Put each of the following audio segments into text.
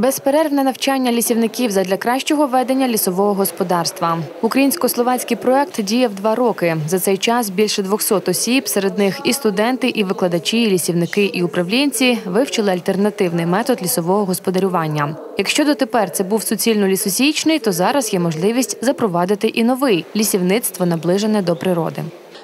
Безперервне навчання лісівників задля кращого ведення лісового господарства. Українсько-словацький проект діяв два роки. За цей час більше 200 осіб, серед них і студенти, і викладачі, і лісівники, і управлінці вивчили альтернативний метод лісового господарювання. Якщо дотепер це був суцільно лісосічний, то зараз є можливість запровадити і новий лісівництво наближене до природи.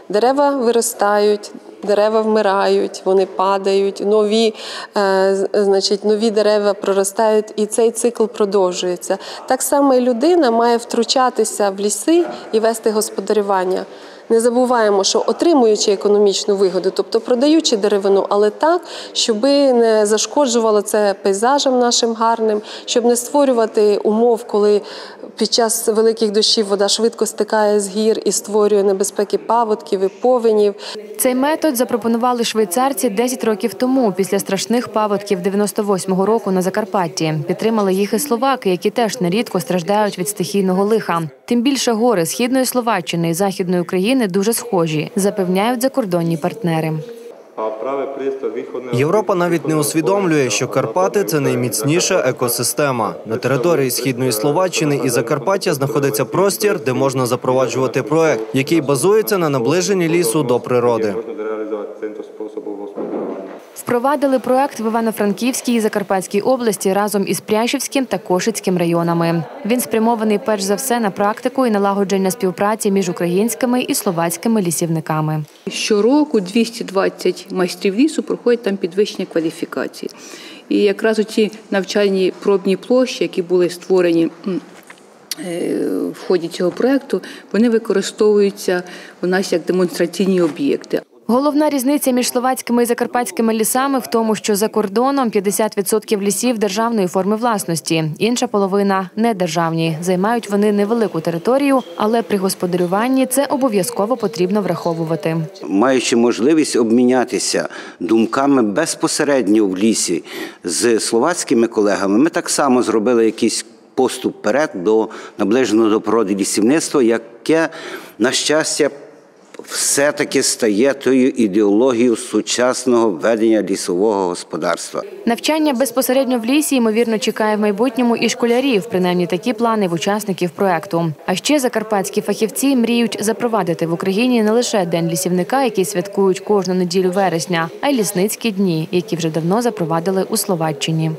Дерева виростають, дерева вмирають, вони падають, нові, е, значить, нові дерева проростають, і цей цикл продовжується. Так само і людина має втручатися в ліси і вести господарювання. Не забуваємо, що отримуючи економічну вигоду, тобто продаючи деревину, але так, щоб не зашкоджувало це пейзажем нашим гарним, щоб не створювати умов, коли під час великих дощів вода швидко стикає з гір і створює небезпеки паводків і повенів. Цей метод запропонували швейцарці 10 років тому, після страшних паводків 98-го року на Закарпатті. Підтримали їх і словаки, які теж нерідко страждають від стихійного лиха. Тим більше гори східної Словаччини і західної України дуже схожі, запевняють закордонні партнери. Європа навіть не усвідомлює, що Карпати це найміцніша екосистема. На території східної Словаччини і Закарпаття знаходиться простір, де можна запроваджувати проект, який базується на наближенні лісу до природи. Впровадили проект в Івано-Франківській і Закарпатській області разом із Прящівським та Кошицьким районами. Він спрямований перш за все на практику і налагодження співпраці між українськими і словацькими лісівниками. Щороку 220 майстрів лісу проходять там підвищення кваліфікації. І якраз ці навчальні пробні площі, які були створені е, в ході цього проекту, вони використовуються у нас як демонстраційні об'єкти. Головна різниця між словацькими і закарпатськими лісами в тому, що за кордоном 50% лісів державної форми власності, інша половина недержавні. Займають вони невелику територію, але при господарюванні це обов'язково потрібно враховувати. маючи можливість обмінятися думками безпосередньо в лісі з словацькими колегами, ми так само зробили якийсь поступ вперед до наближеного до природи лісівництва, яке, на щастя, все-таки стає тою ідеологією сучасного ведення лісового господарства. Навчання безпосередньо в лісі ймовірно чекає в майбутньому і школярів. Принаймні такі плани в учасників проекту. А ще закарпатські фахівці мріють запровадити в Україні не лише день лісівника, який святкують кожну неділю вересня, а й лісницькі дні, які вже давно запровадили у Словаччині.